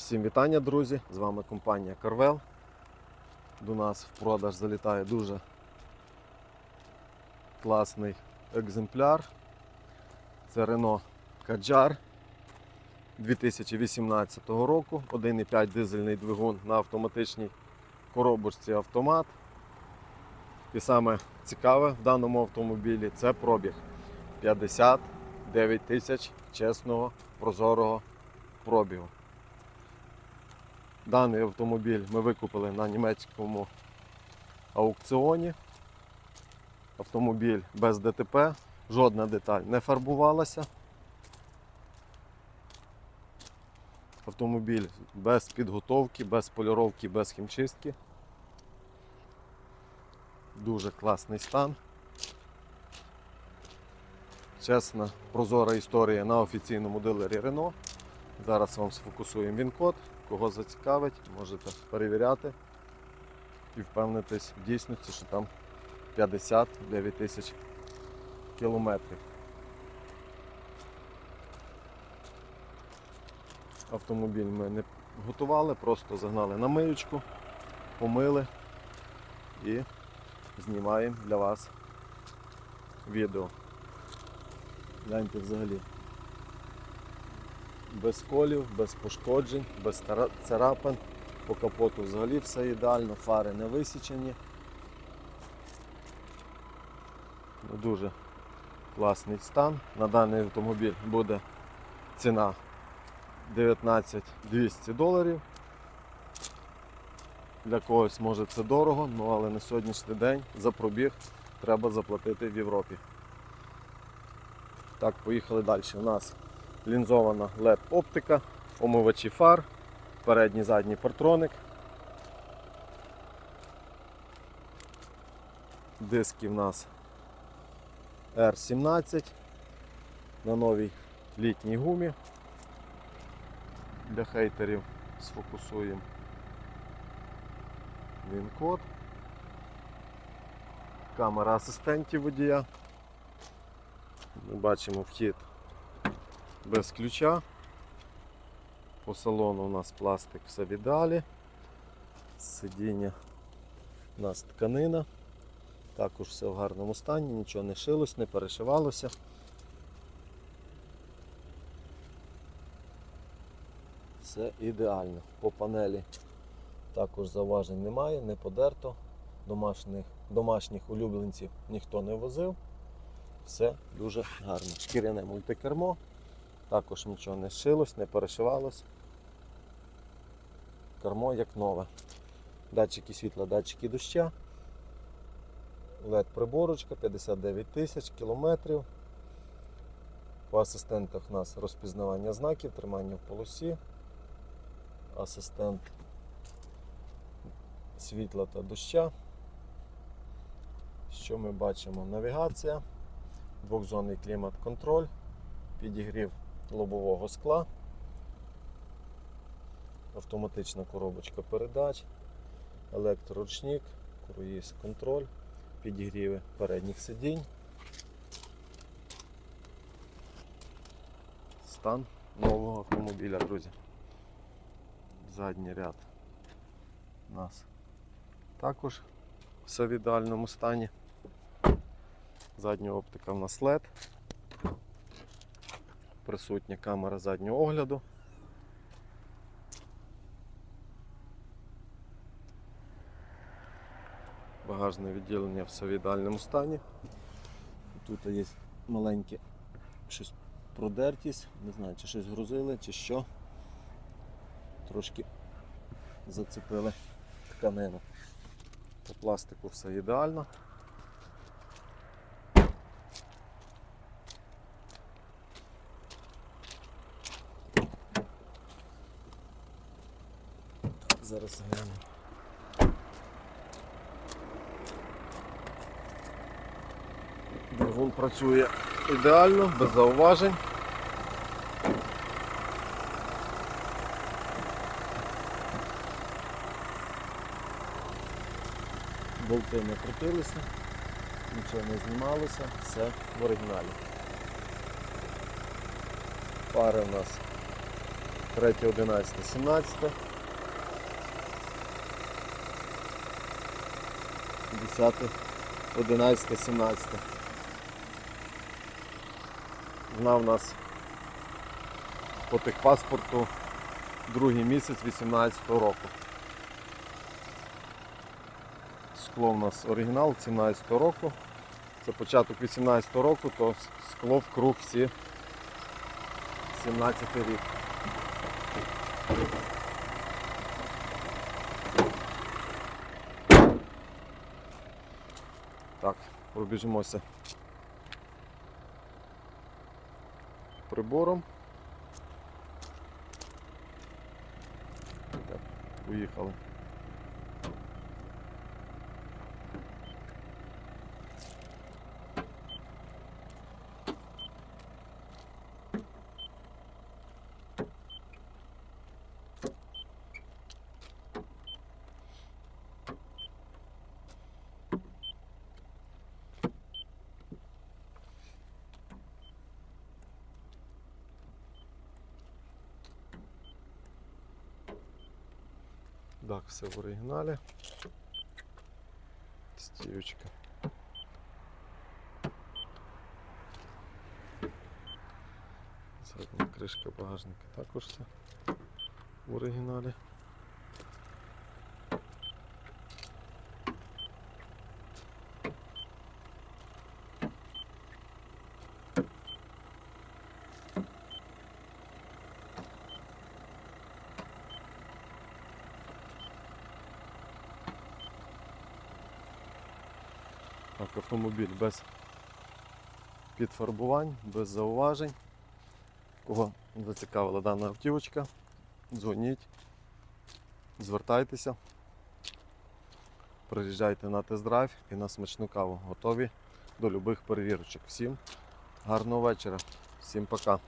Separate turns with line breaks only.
Всім вітання, друзі! З вами компанія Carvel. До нас в продаж залітає дуже класний екземпляр. Це Renault Kadjar 2018 року. 1,5 дизельний двигун на автоматичній коробочці автомат. І саме цікаве в даному автомобілі це пробіг 59 тисяч чесного прозорого пробігу. Даний автомобіль ми викупили на німецькому аукціоні. Автомобіль без ДТП, жодна деталь не фарбувалася. Автомобіль без підготовки, без поліровки, без хімчистки. Дуже класний стан. Чесна, прозора історія на офіційному дилері Renault. Зараз вам сфокусуємо він-код. Кого зацікавить, можете перевіряти і впевнитись в дійсності, що там 59 тисяч кілометрів. Автомобіль ми не готували, просто загнали на миючку, помили і знімаємо для вас відео. Гляньте взагалі без колів, без пошкоджень, без царапин. По капоту взагалі все ідеально, фари не висічені. Ну, Дуже класний стан. На даний автомобіль буде ціна 19 200 доларів. Для когось може це дорого, ну, але на сьогоднішній день за пробіг треба заплатити в Європі. Так, поїхали далі. У нас лінзована LED оптика, омивачі фар, передній задній партроник. Диски в нас R17 на новій літній гумі. Для хейтерів сфокусуємо він код. Камера асистентів водія. Ми бачимо вхід без ключа. По салону у нас пластик все в ідеалі. Сидіння у нас тканина. Також все в гарному стані, нічого не шилось, не перешивалося. Все ідеально. По панелі також зауважень немає, не подерто. Домашніх, домашніх улюбленців ніхто не возив. Все дуже гарно. Шкіряне мультикермо. Також нічого не шилось, не перешивалось. Кермо як нове. Датчики світла, датчики доща. LED приборочка 59 тисяч кілометрів. По асистентах у нас розпізнавання знаків, тримання в полосі. Асистент світла та доща. Що ми бачимо? Навігація, двохзонний клімат-контроль, підігрів лобового скла, автоматична коробочка передач, електроручник, круїз контроль, підігріви передніх сидінь. Стан нового автомобіля, друзі. Задній ряд у нас також все в ідеальному стані. Задня оптика в нас LED. Присутня камера заднього огляду. Багажне відділення все в ідеальному стані. Тут є маленьке щось продертість, не знаю, чи щось грузили, чи що. Трошки зацепили тканину. По пластику все ідеально. Зараз глянемо. Двигун працює ідеально, без зауважень. Болти не крутилися, нічого не знімалося, все в оригіналі. Фари у нас 3, 11, 17. 10, 11, 17. Вона в нас по техпаспорту другий місяць 18 року. Скло в нас оригінал 17 року. Це початок 18 року, то скло в круг всі 17 рік. Так, пробіжимося прибором. Так, поїхали. Так, все в оригіналі. Стівочка. Задня кришка багажника також все в оригіналі. Так, автомобіль без підфарбувань, без зауважень. Кого зацікавила дана автівочка, дзвоніть, звертайтеся, приїжджайте на тест-драйв і на смачну каву. Готові до любих перевірочок. Всім гарного вечора, всім пока.